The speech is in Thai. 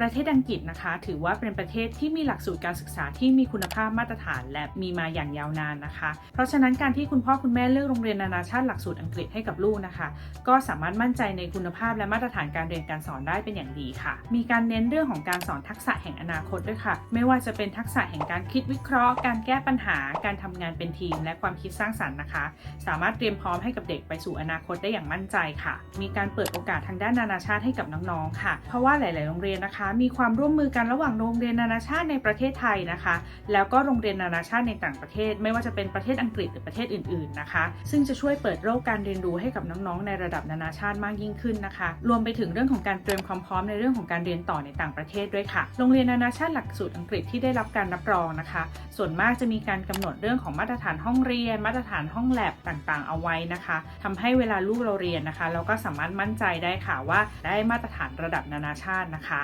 ประเทศอังกฤษนะคะ ถือว่าเป็นประเทศที่มีหลักสูตรการศึกษาที่มีคุณภาพมาตรฐานและมีมาอย่างยาวนานนะคะ เพราะฉะนั้นการที่คุณพ่อคุณแม่เลือกโรงเรียนนานาชาติหลักสูตรอังกฤษให้กับลูกนะคะ ก็สามารถมั่นใจในคุณภาพและมาตรฐานการเรียนการสอนได้เป็นอย่างดีค่ะ มีการเน้นเรื่องของการสอนทักษะแห่งอนาคตด้วยค่ะ ไม่ว่าจะเป็นทักษะแห่งการคิดวิเคราะห์ การแก้ปัญหา การทำงานเป็นทีม และความคิดสร้างสรรค์นะคะ สามารถเตรียมพร้อมให้กับเด็กไปสู่อนาคตได้อย่างมั่นใจค่ะ มีการเปิดโอกาสทางด้านนานาชาติให้กับน้องๆค่ะ เพราะว่าหลาย ๆ โรงเรียนนะคะมีความร่วมมือกันระหว่างโรงเรียนนานาชาติในประเทศไทยนะคะ แล้วก็โรงเรียนนานาชาติในต่างประเทศ ไม่ว่าจะเป็นประเทศอังกฤษหรือประเทศอื่นๆนะคะ ซึ่งจะช่วยเปิดโลกการเรียนรู้ให้กับน้องๆ ในระดับนานาชาติมากยิ่งขึ้นนะคะ รวมไปถึงเรื่องของการเตรียมความพร้อมในเรื่องของการเรียนต่อในต่างประเทศด้วยค่ะ โรงเรียนนานาชาติหลักสูตรอังกฤษที่ได้รับการรับรองนะคะ ส่วนมากจะมีการกำหนดเรื่องของมาตรฐานห้องเรียน มาตรฐานห้องแลบต่างๆ เอาไว้นะคะทำให้เวลาลูกเราเรียนนะคะ เราก็สามารถมั่นใจได้ค่ะว่าได้มาตรฐานระดับนานาชาตินะคะ